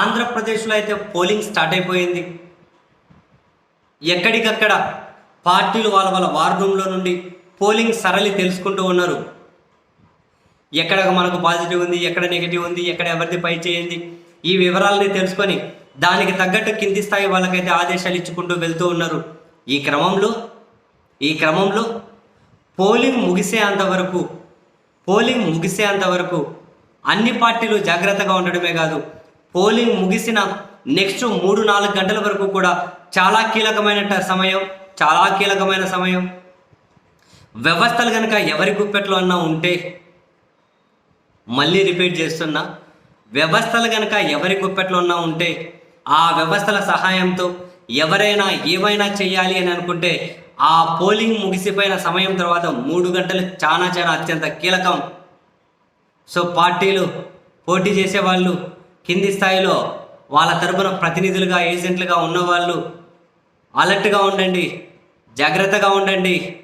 ఆంధ్రప్రదేశ్లో అయితే polling start అయిపోయింది. ఎక్కడికక్కడ పార్టీలు వాళ్ళ వాళ్ళ వార్ రూమ్లో నుండి పోలింగ్ సరళి తెలుసుకుంటూ ఉన్నారు. ఎక్కడ మనకు పాజిటివ్ ఉంది ఎక్కడ నెగిటివ్ ఉంది ఎక్కడ ఎవరిది పై చేయింది ఈ వివరాలని తెలుసుకొని దానికి తగ్గట్టు కింది స్థాయి వాళ్ళకైతే ఆదేశాలు ఇచ్చుకుంటూ వెళ్తూ ఉన్నారు. ఈ క్రమంలో ఈ క్రమంలో పోలింగ్ ముగిసేంత వరకు పోలింగ్ ముగిసేంత వరకు అన్ని పార్టీలు జాగ్రత్తగా ఉండడమే కాదు పోలింగ్ ముగిసిన నెక్స్ట్ మూడు నాలుగు గంటల వరకు కూడా చాలా కీలకమైన సమయం చాలా కీలకమైన సమయం. వ్యవస్థలు కనుక ఎవరి గుప్పెట్లో అన్నా ఉంటే మళ్ళీ రిపీట్ చేస్తున్నా వ్యవస్థలు కనుక ఎవరి గుప్పెట్లో ఉన్నా ఉంటే ఆ వ్యవస్థల సహాయంతో ఎవరైనా ఏమైనా చేయాలి అని అనుకుంటే ఆ పోలింగ్ ముగిసిపోయిన సమయం తర్వాత మూడు గంటలు చాలా చాలా అత్యంత కీలకం. సో పార్టీలు పోటీ చేసేవాళ్ళు కింది స్థాయిలో వాళ్ళ తరపున ప్రతినిధులుగా ఏజెంట్లుగా ఉన్నవాళ్ళు అలర్ట్గా ఉండండి జాగ్రత్తగా ఉండండి.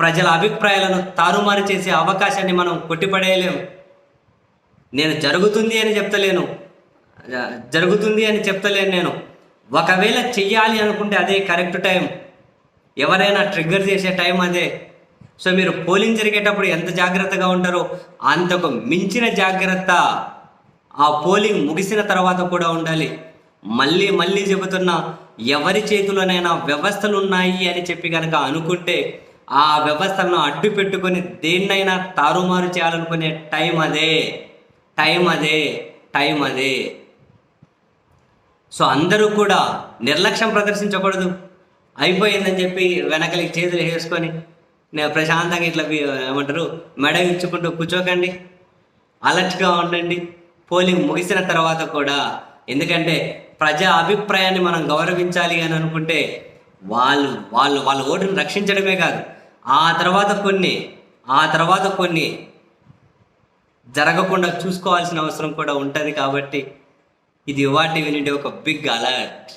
ప్రజల అభిప్రాయాలను తారుమారు చేసే అవకాశాన్ని మనం కొట్టిపడేయలేము. నేను జరుగుతుంది అని చెప్తలేను. జరుగుతుంది అని చెప్తలేను నేను. ఒకవేళ చెయ్యాలి అనుకుంటే అదే కరెక్ట్ టైం. ఎవరైనా ట్రిగ్గర్ చేసే టైం అదే. సో మీరు పోలింగ్ జరిగేటప్పుడు ఎంత జాగ్రత్తగా ఉంటారో అంతకు మించిన జాగ్రత్త. ఆ పోలింగ్ ముగిసిన తర్వాత కూడా ఉండాలి. మళ్ళీ మళ్ళీ చెబుతున్నా ఎవరి చేతిలోనైనా వ్యవస్థలు ఉన్నాయి అని చెప్పి కనుక అనుకుంటే ఆ వ్యవస్థలను అడ్డు పెట్టుకొని దేన్నైనా తారుమారు చేయాలనుకునే టైం అదే. టైం అదే. టైం అదే. సో అందరూ కూడా నిర్లక్ష్యం ప్రదర్శించకూడదు. అయిపోయిందని చెప్పి వెనకలికి చేతులు వేసుకొని నేను ప్రశాంతంగా ఇట్లా ఏమంటారు మెడ ఇచ్చుకుంటూ కూర్చోకండి. అలర్ట్గా ఉండండి. పోలింగ్ ముగిసిన తర్వాత కూడా ఎందుకంటే ప్రజా అభిప్రాయాన్ని మనం గౌరవించాలి అని అనుకుంటే వాళ్ళు వాళ్ళు వాళ్ళ ఓటును రక్షించడమే కాదు. ఆ తర్వాత కొన్ని ఆ తర్వాత కొన్ని జరగకుండా చూసుకోవాల్సిన అవసరం కూడా ఉంటుంది కాబట్టి ఇది వాటి వినింటే ఒక బిగ్ అలర్ట్.